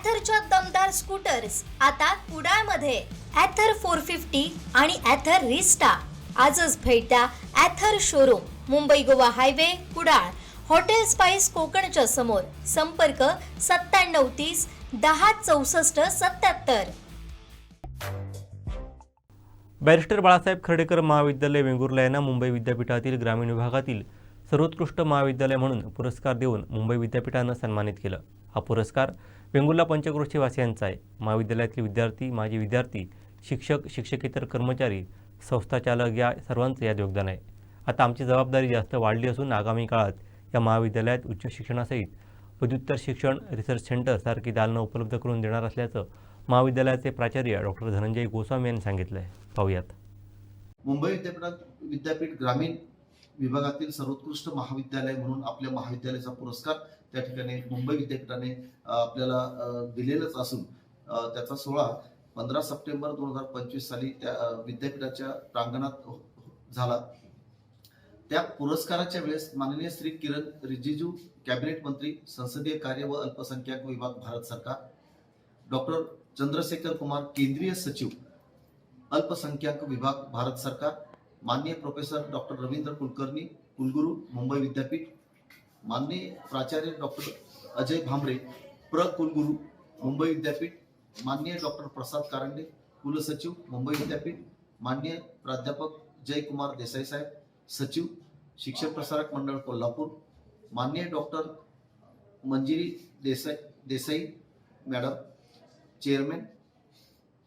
ॲथरच्या दमदार स्कूटर्स आता कुडाळमध्ये. ॲथर फोर फिफ्टी आणि ॲथर रिस्टा आजच भेट द्या Ather showroom Mumbai Goa highway Kudal. Hotel Spice कोकणच्या समोर. संपर्क सत्त्याण्णव तीस दहा चौसष्ट सत्याहत्तर बॅरिस्टर बाळासाहेब खर्डेकर महाविद्यालय वेंगुर्ला यांना मुंबई विद्यापीठातील ग्रामीण विभागातील सर्वोत्कृष्ट महाविद्यालय म्हणून पुरस्कार देऊन मुंबई विद्यापीठानं सन्मानित केलं. हा पुरस्कार वेंगुर्ला पंचक्रोशीवासियांचा आहे महाविद्यालयातले विद्यार्थी माजी विद्यार्थी शिक्षक शिक्षकेतर कर्मचारी संस्थाचालक या सर्वांचं यात योगदान आहे. आता आमची जबाबदारी जास्त वाढली असून आगामी काळात या महाविद्यालयात उच्च शिक्षणासहित पदव्युत्तर शिक्षण रिसर्च सेंटर सारखी दालनं उपलब्ध करून देणार असल्याचं महाविद्यालयाचे प्राचार्य डॉक्टर धनंजय गोस्वामी यांनी सांगितलं आहे पाहूयात. मुंबई विद्यापीठात विद्यापीठ ग्रामीण विभागातील सर्वोत्कृष्ट महाविद्यालय म्हणून आपल्या महाविद्यालयाचा पुरस्कार त्या ठिकाणी मुंबई विद्यापीठाने आपल्याला दिलेलंच असून त्याचा सोहळा पंधरा सप्टेंबर दोन हजार पंचवीस साली त्या विद्यापीठाच्या प्रांगणात हो, हो, झाला. त्या पुरस्काराच्या वेळेस माननीय श्री किरण रिजिजू कॅबिनेट मंत्री संसदीय कार्य व अल्पसंख्याक विभाग भारत सरकार डॉक्टर चंद्रशेखर कुमार केंद्रीय सचिव अल्पसंख्याक विभाग भारत सरकार माननीय प्रोफेसर डॉक्टर रवींद्र कुलकर्णी कुलगुरू मुंबई विद्यापीठ माननीय प्राचार्य डॉक्टर अजय भांबरे प्र कुलगुरू मुंबई विद्यापीठ माननीय डॉक्टर प्रसाद कारंडे कुलसचिव मुंबई विद्यापीठ माननीय प्राध्यापक जयकुमार देसाई साहेब सचिव शिक्षण प्रसारक मंडळ कोल्हापूर माननीय doctor Manjiri Desai Desai madam chairman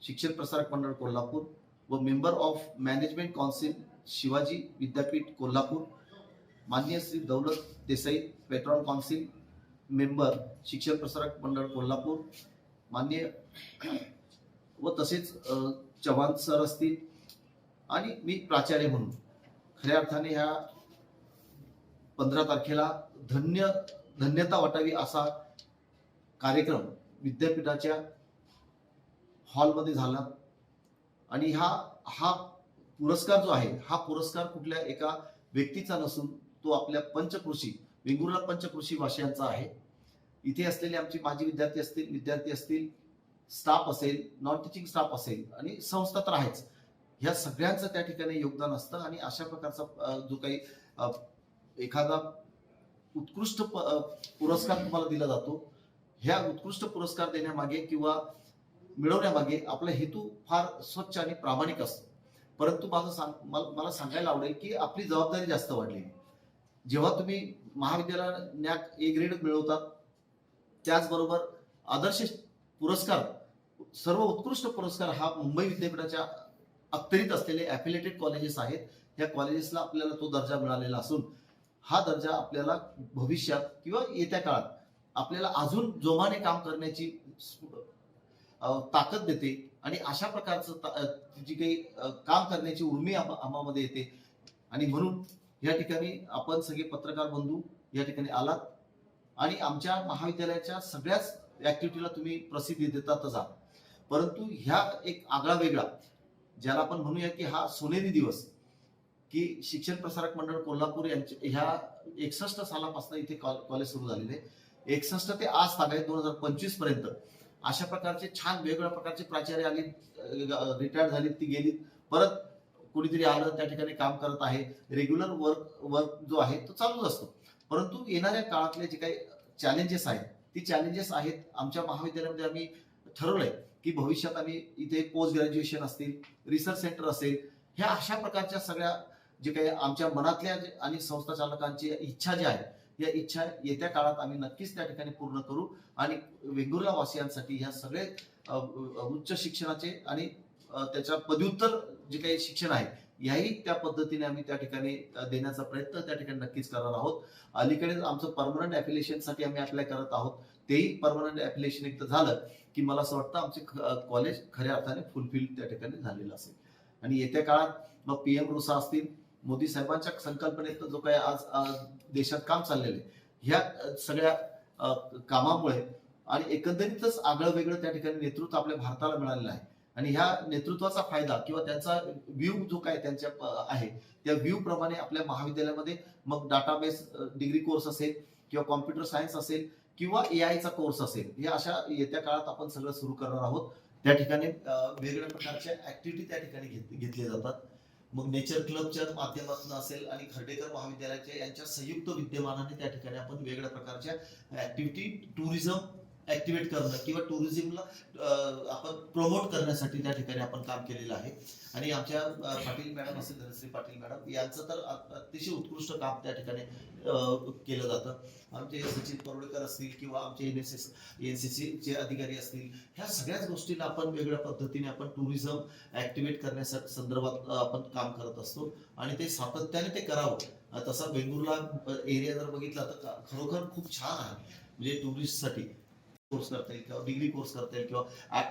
शिक्षण प्रसारक मंडळ कोल्हापूर व member of management council Shivaji Vidyapeeth Kolhapur माननीय Shri Daulat Desai petrol council member शिक्षण प्रसारक मंडळ कोल्हापूर माननीय व तसेच चव्हाण सर असतील आणि मी प्राचार्य म्हणून. खऱ्या अर्थाने ह्या पंधरा तारखेला धन्य धन्यता वाटावी असा कार्यक्रम विद्यापीठाच्या हॉलमध्ये झाला. आणि हा हा पुरस्कार जो आहे हा पुरस्कार कुठल्या एका व्यक्तीचा नसून तो आपल्या पंचकृषी वेंगुर्ला पंचकृषी भाषांचा आहे. इथे असलेले आमचे माजी विद्यार्थी असतील विद्यार्थी असतील स्टाफ असेल नॉन टीचिंग स्टाफ असेल आणि संस्था तर आहेच. ह्या सगळ्यांचं त्या ठिकाणी योगदान असतं आणि अशा प्रकारचा जो काही एखादा उत्कृष्ट प- पुरस्कार तुम्हाला दिला जातो ह्या उत्कृष्ट पुरस्कार देण्यामागे किंवा मिळवण्यामागे आपला हेतू फार स्वच्छ आणि प्रामाणिक असतो. परंतु माझं सांग मला मला सांगायला आवडेल की आपली जबाबदारी जास्त वाढली. जेव्हा तुम्ही महाविद्यालयात ए ग्रेड मिळवतात त्याचबरोबर आदर्श पुरस्कार सर्व उत्कृष्ट पुरस्कार हा मुंबई विद्यापीठाच्या अखत्यारीत असलेले ॲफिलेटेड कॉलेजेस आहेत. या कॉलेजेसला आपल्याला तो दर्जा मिळालेला असून हा दर्जा आपल्याला भविष्यात किंवा येत्या काळात आपल्याला अजून जोमाने काम करण्याची ताकद देते आणि अशा प्रकारचं ता- जी काही काम करण्याची उर्मी आम्हामध्ये येते. आणि म्हणून या ठिकाणी आपण सगळे पत्रकार बंधू या ठिकाणी आलात. आणि आमच्या महाविद्यालयाच्या सगळ्याच ऍक्टिव्हिटीला तुम्ही प्रसिद्धी देतातच आहात. परंतु ह्या एक आगळा वेगळा ज्याला आपण म्हणूया की हा सोनेरी दिवस की शिक्षण प्रसारक मंडळ कोल्हापूर यांच्या ह्या एकसष्ट सालापासून इथे कॉल- कॉलेज सुरू झालेले. एकसष्ट ते आज तागायत दोन हजार पंचवीसपर्यंत अशा प्रकारचे छान वेगवेगळ्या प्रकारचे प्राचार्य आले रिटायर्ड झालीत ती गेलीत. परत कुणीतरी आलं त्या ठिकाणी काम करत आहे रेग्युलर वर्क वर्क जो आहे तो चालूच असतो. परंतु येणाऱ्या काळातले जे काही चॅलेंजेस आहेत ती चॅलेंजेस आहेत आमच्या महाविद्यालयामध्ये आम्ही ठरवलंय की भविष्यात आम्ही इथे पोस्ट ग्रॅज्युएशन असतील रिसर्च सेंटर असेल ह्या अशा प्रकारच्या सगळ्या जे काही आमच्या मनातल्या जे- आणि संस्था चालकांची इच्छा जी आहे या इच्छा येत्या काळात आम्ही नक्कीच त्या ठिकाणी पूर्ण करू आणि वेंगुर्ला वासियांसाठी ह्या सगळे उच्च शिक्षणाचे आणि त्याच्या पदव्युत्तर जे काही शिक्षण आहे याही त्या पद्धतीने आम्ही त्या ठिकाणी देण्याचा प्रयत्न त्या ठिकाणी नक्कीच करणार आहोत. अलीकडेच आमचं परमनंट ऍप्लिकेशनसाठी आम्ही अप्लाय करत आहोत. तेही परमनंट ऍप्लिकेशन एकदा झालं की मला असं वाटतं आमचे कॉलेज खऱ्या अर्थाने फुलफिल त्या ठिकाणी झालेलं असेल. आणि येत्या काळात मग पी एम रुसा असतील मोदी साहेबांच्या संकल्पनेत जो काही आज आज देशात काम चाललेलं आहे ह्या सगळ्या कामामुळे आणि एकंदरीतच आगळं वेगळं त्या ठिकाणी नेतृत्व आपल्या भारताला मिळालेलं आहे. आणि ह्या नेतृत्वाचा फायदा किंवा त्यांचा व्ह्यू जो काय त्यांच्या आहे त्या व्ह्यू प्रमाणे आपल्या महाविद्यालयामध्ये मग डाटाबेस डिग्री कोर्स असेल किंवा कॉम्प्युटर सायन्स असेल किंवा ए आयचा कोर्स असेल हे अशा येत्या काळात आपण सगळं सुरू करणार आहोत. त्या ठिकाणी वेगवेगळ्या प्रकारच्या ऍक्टिव्हिटी त्या ठिकाणी घेत- घेतल्या जातात. मग नेचर क्लबच्या माध्यमातून असेल आणि खर्डेकर महाविद्यालयाच्या यांच्या संयुक्त विद्यमानाने त्या ठिकाणी आपण वेगळ्या प्रकारच्या ऍक्टिव्हिटी टुरिझम ऍक्टिव्हेट करणं किंवा टुरिझमला आपण प्रमोट करण्यासाठी त्या ठिकाणी आपण काम केलेलं आहे. आणि आमच्या पाटील मॅडम असेल धनश्री पाटील मॅडम यांचं तर अतिशय उत्कृष्ट काम त्या ठिकाणी केलं जातं. आमचे सचिन परोडेकर असतील किंवा आमचे N S S N C सीचे अधिकारी असतील ह्या सगळ्याच गोष्टीला आपण वेगळ्या पद्धतीने आपण टुरिझम ऍक्टिव्हेट करण्यासाठी संदर्भात आपण काम करत असतो. आणि ते सातत्याने ते करावं. तसा वेंगुर्ला एरिया जर बघितला तर खरोखर खूप छान आहे. म्हणजे टुरिस्टसाठी कोर्स करता येईल किंवा डिग्री कोर्स करता येईल किंवा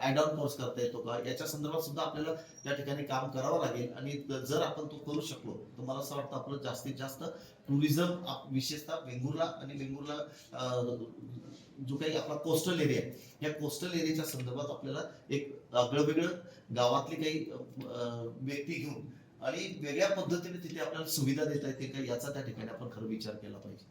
ऍड ऑन कोर्स करता येतो का? याच्या संदर्भात सुद्धा आपल्याला त्या ठिकाणी काम करावं लागेल. आणि जर आपण तो करू शकलो तर मला असं वाटतं आपलं जास्तीत जास्त टुरिझम विशेषतः वेंगुर्ला आणि वेंगुर्ला जो काही आपला कोस्टल एरिया आहे या कोस्टल एरियाच्या संदर्भात आपल्याला एक आगळं वेगळं गावातली काही व्यक्ती घेऊन आणि वेगळ्या पद्धतीने तिथे आपल्याला सुविधा देता येते का? याचा त्या ठिकाणी आपण खरं विचार केला पाहिजे.